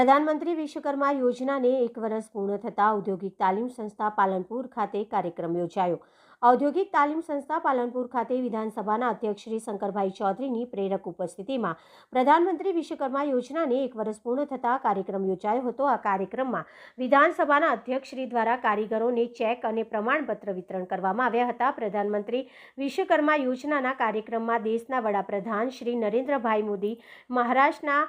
પ્રધાનમંત્રી વિશ્વકર્મા યોજનાને એક વર્ષ પૂર્ણ થતાં ઔદ્યોગિક તાલીમ સંસ્થા પાલનપુર ખાતે કાર્યક્રમ યોજાયો. ઔદ્યોગિક તાલીમ સંસ્થા પાલનપુર ખાતે વિધાનસભાના અધ્યક્ષ શ્રી શંકરભાઈ ચૌધરીની પ્રેરક ઉપસ્થિતિમાં પ્રધાનમંત્રી વિશ્વકર્મા યોજનાને એક વર્ષ પૂર્ણ થતાં કાર્યક્રમ યોજાયો હતો. આ કાર્યક્રમમાં વિધાનસભાના અધ્યક્ષ શ્રી દ્વારા કારીગરોને ચેક અને પ્રમાણપત્ર વિતરણ કરવામાં આવ્યા હતા. પ્રધાનમંત્રી વિશ્વકર્મા યોજનાના કાર્યક્રમમાં દેશના વડાપ્રધાન શ્રી નરેન્દ્રભાઈ મોદી, મહારાષ્ટ્રના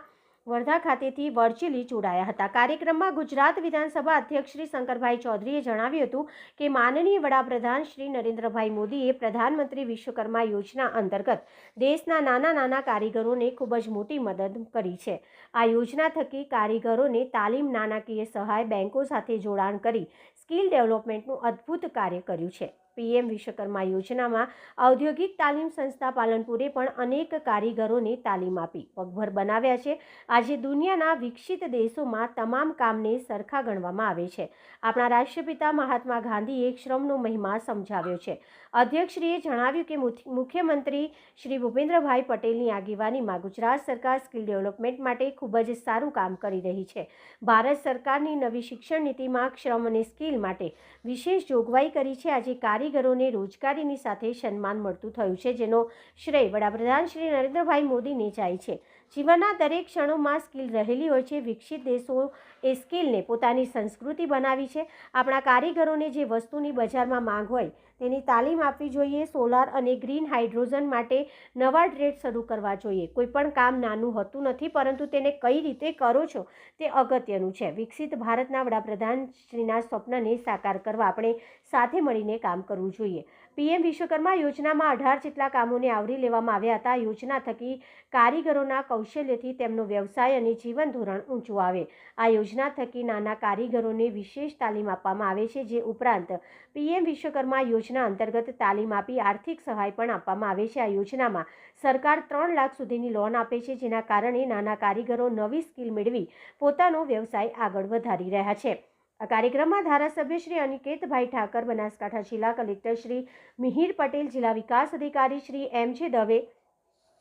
વર્ધા ખાતેથી વર્ચ્યુઅલી જોડાયા હતા. કાર્યક્રમમાં ગુજરાત વિધાનસભા અધ્યક્ષ શ્રી શંકરભાઈ ચૌધરીએ જણાવ્યું હતું કે માનનીય વડાપ્રધાન શ્રી નરેન્દ્રભાઈ મોદીએ પ્રધાનમંત્રી વિશ્વકર્મા યોજના અંતર્ગત દેશના નાના નાના કારીગરોને ખૂબ જ મોટી મદદ કરી છે. આ યોજના થકી કારીગરોને તાલીમ, નાણાકીય સહાય, બેંકો સાથે જોડાણ કરી સ્કિલ ડેવલપમેન્ટનું અદ્ભુત કાર્ય કર્યું છે. પીએમ વિશ્વકર્મા યોજનામાં ઔદ્યોગિક તાલીમ સંસ્થા પાલનપુરે પણ અનેક કારીગરોને તાલીમ આપી, પગભર બનાવ્યા છે. આજે દુનિયાના વિકસિત દેશોમાં તમામ કામને સરખા ગણવામાં આવે છે. આપણા રાષ્ટ્રપિતા મહાત્મા ગાંધીએ શ્રમનો મહિમા સમજાવ્યો છે. અધ્યક્ષશ્રીએ જણાવ્યું કે મુખ્ય- મુખ્યમંત્રી શ્રી ભૂપેન્દ્રભાઈ પટેલની આગેવાનીમાં ગુજરાત સરકાર સ્કિલ ડેવલપમેન્ટ માટે ખૂબ જ સારું કામ કરી રહી છે. ભારત સરકારની નવી શિક્ષણ નીતિમાં શ્રમ અને સ્કિલ માટે વિશેષ જોગવાઈ કરી છે. આજે કારીગરોને રોજગારીની સાથે સન્માન મળતું થયું છે, જેનો શ્રેય વડાપ્રધાન શ્રી નરેન્દ્રભાઈ મોદીને જાય છે. જીવનના દરેક ક્ષણોમાં સ્કિલ રહેલી હોય છે. વિકસિત દેશો એ સ્કિલને પોતાની સંસ્કૃતિ બનાવી છે. આપણા કારીગરોને જે વસ્તુની બજારમાં માંગ હોય, તેની તાલીમ આપવી જોઈએ. સોલાર અને ગ્રીન હાઇડ્રોજન માટે નવા ટ્રેડ શરૂ કરવા જોઈએ. કોઈપણ કામ નાનું હોતું નથી, પરંતુ તેને કઈ રીતે કરો છો તે અગત્યનું છે. વિકસિત ભારતના વડાપ્રધાન શ્રીના સ્વપ્નને સાકાર કરવા આપણે સાથે મળીને કામ કરવું જોઈએ. પીએમ વિશ્વકર્મા યોજનામાં અઢાર જેટલા કામોને આવરી લેવામાં આવ્યા હતા. યોજના થકી કારીગરોના કૌશલ્યથી તેમનો વ્યવસાય અને જીવન ધોરણ ઊંચું આવે. આ યોજના થકી નાના કારીગરોને વિશેષ તાલીમ આપવામાં આવે છે, જે ઉપરાંત પીએમ વિશ્વકર્મા યોજના અંતર્ગત તાલીમ આપી આર્થિક સહાય પણ આપવામાં આવે છે. આ યોજનામાં સરકાર ત્રણ લાખ સુધીની લોન આપે છે, જેના કારણે નાના કારીગરો નવી સ્કિલ મેળવી પોતાનો વ્યવસાય આગળ વધારી રહ્યા છે. આ કાર્યક્રમમાં ધારાસભ્ય શ્રી અનિકેતભાઈ ઠાકર, બનાસકાંઠા જિલ્લા કલેક્ટર શ્રી મિહિર પટેલ, જિલ્લા વિકાસ અધિકારી શ્રી એમ જે દવે,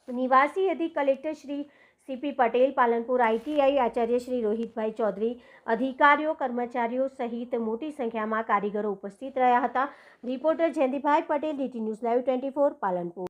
નિવાસી અધિક collector Shri C P Patel, Palanpur ITI Acharya Shri રોહિતભાઈ ચૌધરી, અધિકારીઓ, કર્મચારીઓ સહિત મોટી સંખ્યામાં કારીગરો ઉપસ્થિત રહ્યા હતા. Reporter Jayantibhai Patel, DT news live twenty four, Palanpur.